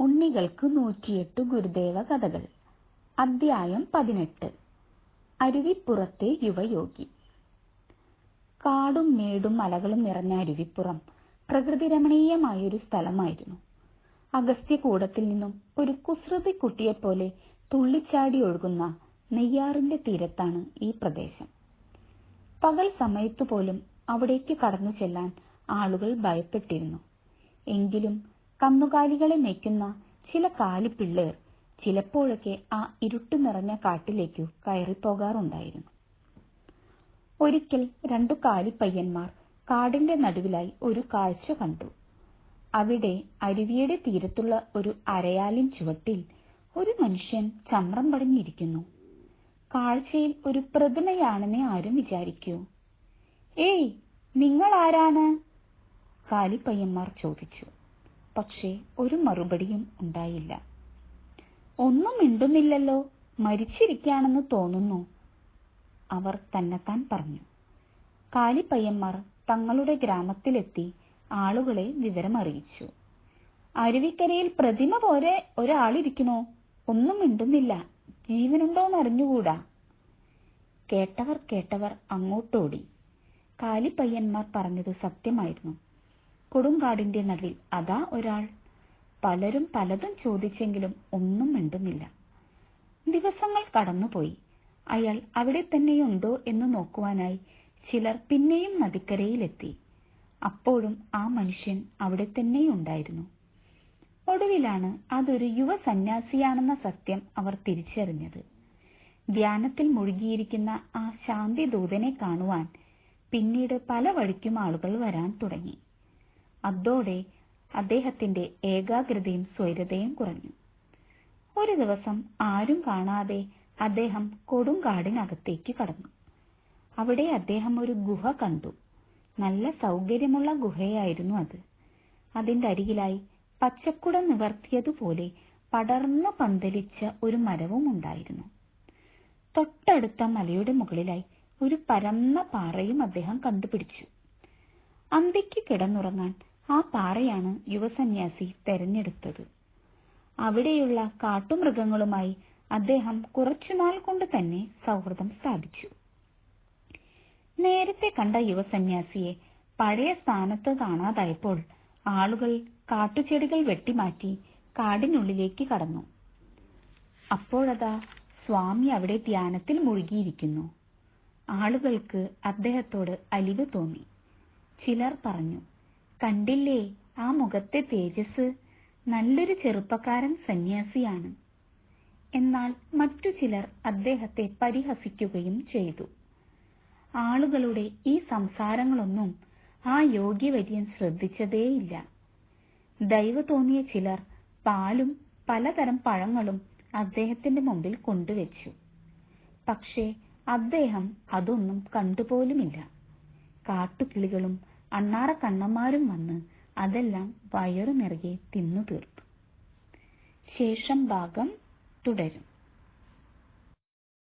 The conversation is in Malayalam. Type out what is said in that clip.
ഉണ്ണികൾക്ക് നൂറ്റിയെട്ട് ഗുരുദേവ കഥകൾ. അദ്ധ്യായം പതിനെട്ട്. അരുവിപ്പുറത്തെ യുവയോഗി. കാടും മേടും മലകളും നിറഞ്ഞ അരുവിപ്പുറം പ്രകൃതി രമണീയമായൊരു സ്ഥലമായിരുന്നു. അഗസ്ത്യകൂടത്തിൽ നിന്നും ഒരു കുസൃതി കുട്ടിയെപ്പോലെ തുള്ളിച്ചാടി ഒഴുകുന്ന നെയ്യാറിന്റെ തീരത്താണ് ഈ പ്രദേശം. പകൽ സമയത്തു പോലും അവിടേക്ക് കടന്നു ചെല്ലാൻ ആളുകൾ ഭയപ്പെട്ടിരുന്നു. എങ്കിലും കന്നുകാലികളെ മേയ്ക്കുന്ന ചില കാലിപ്പിള്ളേർ ചിലപ്പോഴൊക്കെ ആ ഇരുട്ടു നിറഞ്ഞ കാട്ടിലേക്കു കയറിപ്പോകാറുണ്ടായിരുന്നു. ഒരിക്കൽ രണ്ടു കാലിപ്പയ്യന്മാർ കാടിന്റെ നടുവിലായി ഒരു കാഴ്ച കണ്ടു. അവിടെ അരുവിയുടെ തീരത്തുള്ള ഒരു അരയാലിൻ ചുവട്ടിൽ ഒരു മനുഷ്യൻ ചമ്രം പടിഞ്ഞിരിക്കുന്നു. കാഴ്ചയിൽ ഒരു പ്രതിമയാണെന്ന് ആരും വിചാരിക്കൂ. ഏയ് നിങ്ങൾ ആരാണ് കാലിപ്പയ്യന്മാർ ചോദിച്ചു. പക്ഷേ ഒരു മറുപടിയും ഉണ്ടായില്ല. ഒന്നും മിണ്ടുന്നില്ലല്ലോ. മരിച്ചിരിക്കുകയാണെന്ന് തോന്നുന്നു. അവർ തന്നെത്താൻ പറഞ്ഞു. കാലിപ്പയ്യന്മാർ തങ്ങളുടെ ഗ്രാമത്തിലെത്തി ആളുകളെ വിവരമറിയിച്ചു. അരുവിക്കരയിൽ പ്രതിമ പോലെ ഒരാളിരിക്കണോ ഒന്നും മിണ്ടുന്നില്ല. ജീവനുണ്ടോന്ന് അറിഞ്ഞുകൂടാ കേട്ടവർ കേട്ടവർ അങ്ങോട്ടോടി. കാലിപ്പയ്യന്മാർ പറഞ്ഞത് സത്യമായിരുന്നു. കൊടുങ്കാടിന്റെ നടുവിൽ അതാ ഒരാൾ. പലരും പലതും ചോദിച്ചെങ്കിലും ഒന്നും മിണ്ടുന്നില്ല. ദിവസങ്ങൾ കടന്നുപോയി. അയാൾ അവിടെ തന്നെയുണ്ടോ എന്ന് നോക്കുവാനായി ചിലർ പിന്നെയും നദിക്കരയിലെത്തി. അപ്പോഴും ആ മനുഷ്യൻ അവിടെ തന്നെയുണ്ടായിരുന്നു. ഒടുവിലാണ് അതൊരു യുവ സന്യാസിയാണെന്ന സത്യം അവർ തിരിച്ചറിഞ്ഞത്. ധ്യാനത്തിൽ മുഴുകിയിരിക്കുന്ന ആ ശാന്തി ദൂതനെ കാണുവാൻ പിന്നീട് പല വഴിക്കും ആളുകൾ വരാൻ തുടങ്ങി. അതോടെ അദ്ദേഹത്തിന്റെ ഏകാഗ്രതയും സ്വൈരതയും കുറഞ്ഞു. ഒരു ദിവസം ആരും കാണാതെ അദ്ദേഹം കൊടുങ്കാടിനകത്തേക്ക് കടന്നു. അവിടെ അദ്ദേഹം ഒരു ഗുഹ കണ്ടു. നല്ല സൗകര്യമുള്ള ഗുഹയായിരുന്നു അത്. അതിന്റെ അരികിലായി പച്ചക്കുട നിവർത്തിയതുപോലെ പടർന്നു പന്തലിച്ച ഒരു മരവും ഉണ്ടായിരുന്നു. തൊട്ടടുത്ത മലയുടെ മുകളിലായി ഒരു പരന്ന പാറയും അദ്ദേഹം കണ്ടുപിടിച്ചു. അന്തിക്ക് കിടന്നുറങ്ങാൻ ആ പാറയാണ് യുവസന്യാസി തെരഞ്ഞെടുത്തത്. അവിടെയുള്ള കാട്ടുമൃഗങ്ങളുമായി അദ്ദേഹം കുറച്ചുനാൾ കൊണ്ട് തന്നെ സൗഹൃദം സ്ഥാപിച്ചു. നേരത്തെ കണ്ട യുവസന്യാസിയെ പഴയ സ്ഥാനത്ത് കാണാതായപ്പോൾ ആളുകൾ കാട്ടുചെടികൾ വെട്ടിമാറ്റി കാടിനുള്ളിലേക്ക് കടന്നു. അപ്പോഴതാ സ്വാമി അവിടെ ധ്യാനത്തിൽ മുഴുകിയിരിക്കുന്നു. ആളുകൾക്ക് അദ്ദേഹത്തോട് അലിവ് തോന്നി. ചിലർ പറഞ്ഞു കണ്ടില്ലേ? ആ മുഖത്തെ തേജസ് നല്ലൊരു ചെറുപ്പക്കാരൻ സന്യാസിയാണ്. എന്നാൽ മറ്റു ചിലർ അദ്ദേഹത്തെ പരിഹസിക്കുകയും ചെയ്തു. ആളുകളുടെ ഈ സംസാരങ്ങളൊന്നും ആ യോഗ്യവര്യൻ ശ്രദ്ധിച്ചതേയില്ല. ദൈവ തോന്നിയ ചിലർ പാലും പലതരം പഴങ്ങളും അദ്ദേഹത്തിന്റെ മുമ്പിൽ കൊണ്ടുവച്ചു. പക്ഷേ അദ്ദേഹം അതൊന്നും കണ്ടുപോലുമില്ല. കാട്ടുകിളികളും അണ്ണാറ കണ്ണന്മാരും വന്ന് അതെല്ലാം വയറു നിറയെ തിന്നു തീർത്തു ശേഷം ഭാഗം തുടരും.